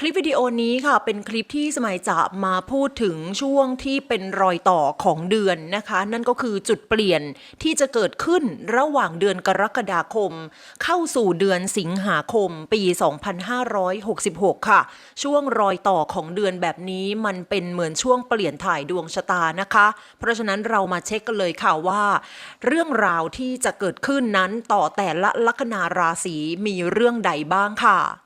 คลิปวิดีโอนี้ค่ะ เป็นคลิปที่สมัยจะมาพูดถึงช่วงที่เป็นรอยต่อของเดือนนะคะ นั่นก็คือจุดเปลี่ยนที่จะเกิดขึ้นระหว่างเดือนกรกฎาคม เข้าสู่เดือนสิงหาคมปี 2566 ค่ะ ช่วงรอยต่อของเดือนแบบนี้มันเป็นเหมือนช่วงเปลี่ยนถ่ายดวงชะตานะคะ เพราะฉะนั้นเรามาเช็คกันเลยค่ะว่า เรื่องราวที่จะเกิดขึ้นนั้นต่อแต่ละลัคนาราศีมีเรื่องใดบ้างค่ะ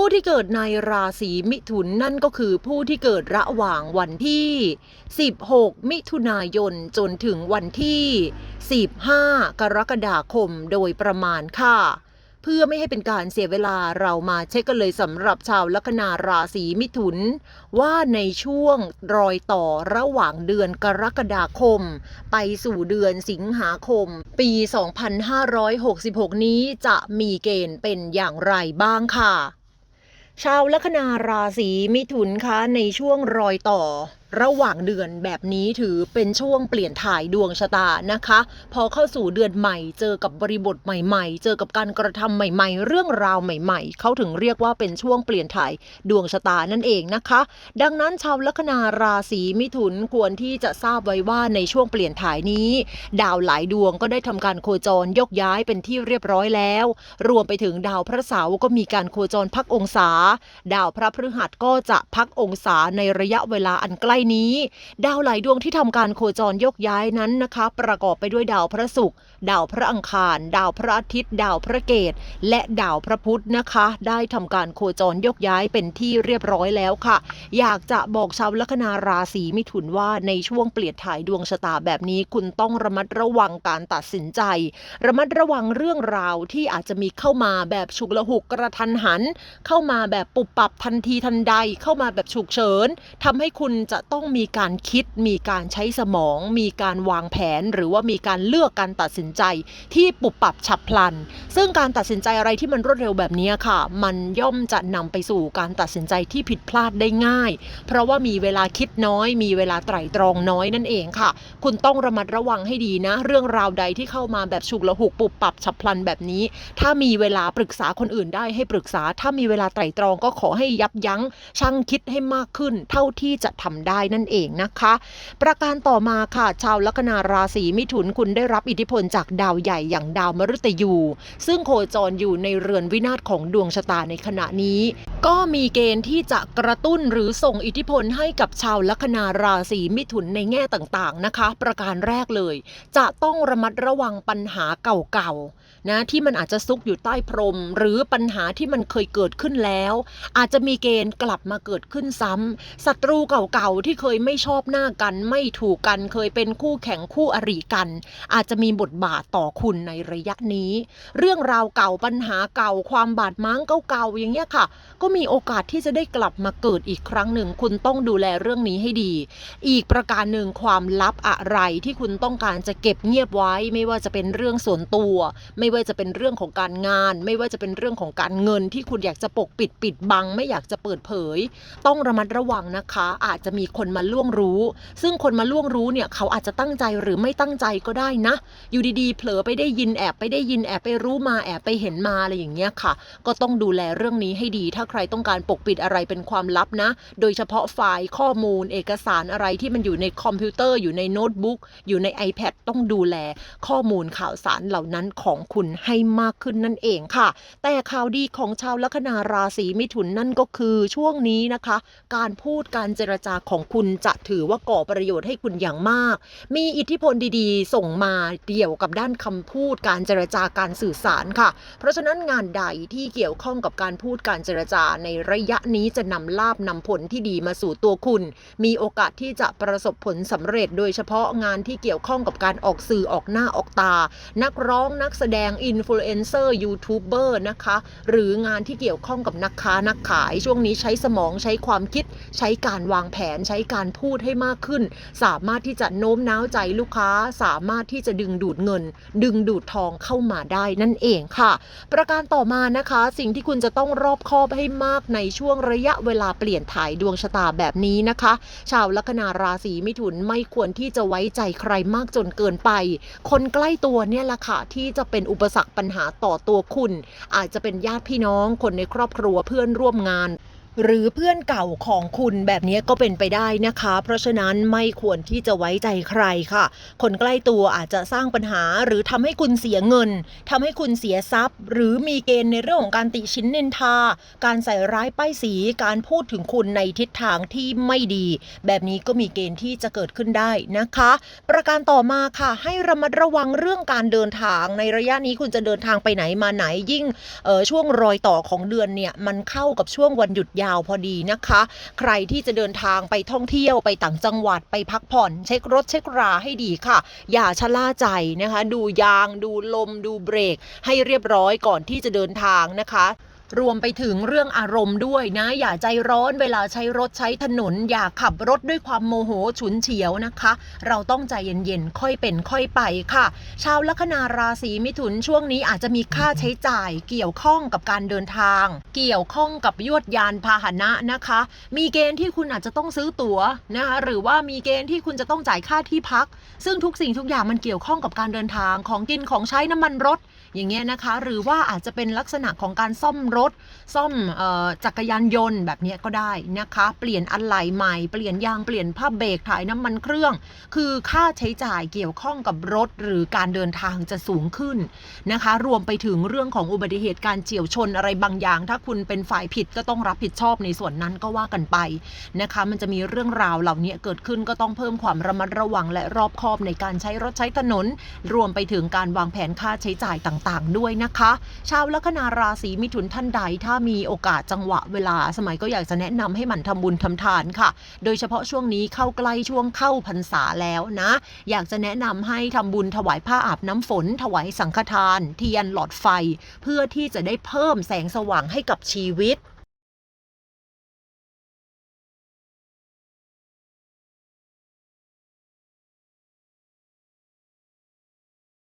ผู้ที่เกิดในราศีมิถุนนั่นก็คือผู้ที่เกิดระหว่างวันที่ 16 มิถุนายนจนถึงวันที่ 15 กรกฎาคมโดยประมาณค่ะ เพื่อไม่ให้เป็นการเสียเวลาเรามาเช็คกันเลยสำหรับชาวลัคนาราศีมิถุน ว่าในช่วงรอยต่อระหว่างเดือนกรกฎาคม ไปสู่เดือนสิงหาคม ปี 2566 นี้จะมีเกณฑ์เป็นอย่างไรบ้างค่ะ ชาวลัคนาราศีมิถุนคะในช่วงรอยต่อระหว่างเดือนแบบนี้ถือเป็นช่วงเปลี่ยนถ่ายดวงชะตานะคะ พอเข้าสู่เดือนใหม่ เจอกับบริบทใหม่ ๆ เจอกับการกระทำใหม่ ๆ เรื่องราวใหม่ ๆ เขาถึงเรียกว่าเป็นช่วงเปลี่ยนถ่ายดวงชะตานั่นเองนะคะ ดังนั้นชาวลัคนาราศีมิถุนควรที่จะทราบไว้ว่าในช่วงเปลี่ยนถ่ายนี้ ดาวหลายดวงก็ได้ทำการโคจรยกย้ายเป็นที่เรียบร้อยแล้ว รวมไปถึงดาวพระเสาร์ก็มีการโคจรพักองศา ดาวพระพฤหัสก็จะพักองศาในระยะเวลาอันใกล้นี้ ดาวหลายดวงที่ทำการโคจรยกย้ายนั้นนะคะ ประกอบไปด้วยดาวพระศุกร์ดาวพระอังคาร ดาวพระอาทิตย์ ดาวพระเกตและดาวพระพุธนะคะ ได้ทำการโคจรยกย้ายเป็นที่เรียบร้อยแล้วค่ะ อยากจะบอกชาวลัคนาราศีมิถุนว่าในช่วงเปลี่ยนถ่ายดวงชะตาแบบนี้ คุณต้องระมัดระวังการตัดสินใจ ระมัดระวังเรื่องราวที่อาจจะมีเข้ามาแบบฉุกละหุกกระทันหัน เข้ามาแบบปุบปับทันทีทันใดเข้ามาแบบฉุกเฉินทำให้คุณจะต้องมีการคิด มีการใช้สมอง มีการวางแผน หรือว่ามีการเลือกการตัดสินใจที่ปุบปับฉับพลัน ซึ่งการตัดสินใจอะไรที่มันรวดเร็วแบบนี้ค่ะ มันย่อมจะนำไปสู่การตัดสินใจที่ผิดพลาดได้ง่าย เพราะว่ามีเวลาคิดน้อย มีเวลาไตร่ตรองน้อยนั่นเองค่ะ คุณต้องระมัดระวังให้ดีนะ เรื่องราวใดที่เข้ามาแบบฉุกละหุกปุบปับฉับพลันแบบนี้ ถ้ามีเวลาปรึกษาคนอื่นได้ให้ปรึกษา ถ้ามีเวลาไตร่ตรองก็ขอให้ยับยั้งชั่งคิดให้มากขึ้น เท่าที่จะทำได้นั่นเองนะคะ ประการต่อมาค่ะ ชาวลัคนาราศีมิถุนคุณได้รับอิทธิพลจากดาวใหญ่อย่างดาวมฤตยู ซึ่งโคจรอยู่ในเรือนวินาศของดวงชะตาในขณะนี้ ก็มีเกณฑ์ที่จะกระตุ้นหรือส่งอิทธิพลให้กับชาวลัคนาราศีมิถุนในแง่ต่างๆนะคะ ประการแรกเลย จะต้องระมัดระวังปัญหาเก่าๆนะที่มันอาจจะซุกอยู่ใต้พรม หรือปัญหาที่มันเคยเกิดขึ้นแล้ว อาจจะมีเกณฑ์กลับมาเกิดขึ้นซ้ำศัตรูเก่าๆที่เคยไม่ชอบหน้ากัน ไม่ถูกกันเคยเป็นคู่แข่งคู่อริกัน อาจจะมีบทบาทต่อคุณในระยะนี้ เรื่องราวเก่าปัญหาเก่าความบาดหมางเก่าๆอย่างเงี้ยค่ะ ก็มีีโอกาสที่จะได้กลับมาเกิดอีกครั้งหนึ่ง คุณต้องดูแลเรื่องนี้ให้ดี อีกประการหนึ่งความลับอะไรที่คุณต้องการจะเก็บเงียบไว้ ไม่ว่าจะเป็นเรื่องส่วนตัว ไม่ว่าจะเป็นเรื่องของการงาน ไม่ว่าจะเป็นเรื่องของการเงิน ที่คุณอยากจะปกปิดปิดบัง ไม่อยากจะเปิดเผย ต้องระมัดระวังนะคะ อาจจะมีคนมาล่วงรู้ ซึ่งคนมาล่วงรู้เนี่ยเขาอาจจะตั้งใจหรือไม่ตั้งใจก็ได้นะ อยู่ดีๆ เผลอไปได้ยินแอบไปได้ยินแอบไปรู้มาแอบไปเห็นมาอะไรอย่างเงี้ยค่ะ ก็ต้องดูแลเรื่องนี้ให้ดีถ้าใครต้องการปกปิดอะไรเป็นความลับนะ โดยเฉพาะไฟล์ข้อมูล เอกสารอะไรที่มันอยู่ในคอมพิวเตอร์ อยู่ในโน้ตบุ๊กอยู่ใน iPad ต้องดูแลข้อมูลข่าวสารเหล่านั้นของคุณให้มากขึ้นนั่นเองค่ะ แต่ข่าวดีของชาวลัคนาราศีมิถุนนั่นก็คือช่วงนี้นะคะ การพูดการเจรจาของคุณจะถือว่าก่อประโยชน์ให้คุณอย่างมาก มีอิทธิพลดีๆ ส่งมาเกี่ยวกับด้านคำพูดการเจรจาการสื่อสารค่ะ เพราะฉะนั้นงานใดที่เกี่ยวข้องกับการพูดการเจรจาในระยะนี้จะนำลาบนำผลที่ดีมาสู่ตัวคุณ มีโอกาสที่จะประสบผลสำเร็จ โดยเฉพาะงานที่เกี่ยวข้องกับการออกสื่อออกหน้าออกตา นักร้องนักแสดงอินฟลูเอนเซอร์ยูทูบเบอร์นะคะ หรืองานที่เกี่ยวข้องกับนักค้านักขาย ช่วงนี้ใช้สมองใช้ความคิด ใช้การวางแผนใช้การพูดให้มากขึ้น สามารถที่จะโน้มน้าวใจลูกค้า สามารถที่จะดึงดูดเงิน ดึงดูดทองเข้ามาได้นั่นเองค่ะ ประการต่อมานะคะ สิ่งที่คุณจะต้องรอบคอบให้มากในช่วงระยะเวลาเปลี่ยนถ่ายดวงชะตาแบบนี้นะคะ ชาวลัคนาราศีมิถุนไม่ควรที่จะไว้ใจใครมากจนเกินไป คนใกล้ตัวเนี่ยแหละค่ะที่จะเป็นอุปสรรคปัญหาต่อตัวคุณ อาจจะเป็นญาติพี่น้องคนในครอบครัวเพื่อนร่วมงาน หรือเพื่อนเก่าของคุณแบบนี้ก็เป็นไปได้นะคะ เพราะฉะนั้นไม่ควรที่จะไว้ใจใครค่ะ คนใกล้ตัวอาจจะสร้างปัญหาหรือทำให้คุณเสียเงินทำให้คุณเสียทรัพย์ หรือมีเกณฑ์ในเรื่องของการติชินนินทา การใส่ร้ายป้ายสีการพูดถึงคุณในทิศทางที่ไม่ดี แบบนี้ก็มีเกณฑ์ที่จะเกิดขึ้นได้นะคะ ประการต่อมาค่ะ ให้ระมัดระวังเรื่องการเดินทางในระยะนี้คุณจะเดินทางไปไหนมาไหนยิ่งออช่วงรอยต่อของเดือนเนี่ยมันเข้ากับช่วงวันหยุดยาวพอดีนะคะ ใครที่จะเดินทางไปท่องเที่ยวไปต่างจังหวัดไปพักผ่อน เช็ครถเช็คราให้ดีค่ะ อย่าชะล่าใจนะคะ ดูยางดูลมดูเบรก ให้เรียบร้อยก่อนที่จะเดินทางนะคะ รวมไปถึงเรื่องอารมณ์ด้วยนะ อย่าใจร้อนเวลาใช้รถใช้ถนน อย่าขับรถด้วยความโมโหฉุนเฉียวนะคะ เราต้องใจเย็นๆ ค่อยเป็นค่อยไปค่ะ ชาวลัคนาราศีมิถุนช่วงนี้อาจจะมีค่าใช้จ่ายเกี่ยวข้องกับการเดินทาง เกี่ยวข้องกับยวดยานพาหนะนะคะ มีเกณฑ์ที่คุณอาจจะต้องซื้อตั๋วนะคะหรือว่ามีเกณฑ์ที่คุณจะต้องจ่ายค่าที่พัก ซึ่งทุกสิ่งทุกอย่างมันเกี่ยวข้องกับการเดินทางของกินของใช้น้ำมันรถ อย่างเงี้ยนะคะ หรือว่าอาจจะเป็นลักษณะของการซ่อมรถ ซ่อมออจักรยานยนต์แบบเนี้ยก็ได้นะคะ เปลี่ยนอะไหล่ใหม่ เปลี่ยนยางเปลี่ยนผ้าเบรกถ่ายน้ำมันเครื่อง คือค่าใช้จ่ายเกี่ยวข้องกับรถ หรือการเดินทางจะสูงขึ้นนะคะ รวมไปถึงเรื่องของอุบัติเหตุการเฉี่ยวชนอะไรบางอย่าง ถ้าคุณเป็นฝ่ายผิดก็ต้องรับผิดชอบในส่วนนั้นก็ว่ากันไปนะคะ มันจะมีเรื่องราวเหล่านี้เกิดขึ้นก็ต้องเพิ่มความระมัดระวังและรอบคอบในการใช้รถใช้ถนน รวมไปถึงการวางแผนค่าใช้จ่ายต่างๆ ด้วยนะคะ ชาวลัคนาราศีมิถุนท่านใดถ้ามีโอกาสจังหวะเวลา สมัยก็อยากจะแนะนำให้หมั่นทำบุญทำทานค่ะ โดยเฉพาะช่วงนี้เข้าใกล้ช่วงเข้าพรรษาแล้วนะ อยากจะแนะนำให้ทำบุญถวายผ้าอาบน้ำฝน ถวายสังฆทาน เทียนหลอดไฟ เพื่อที่จะได้เพิ่มแสงสว่างให้กับชีวิต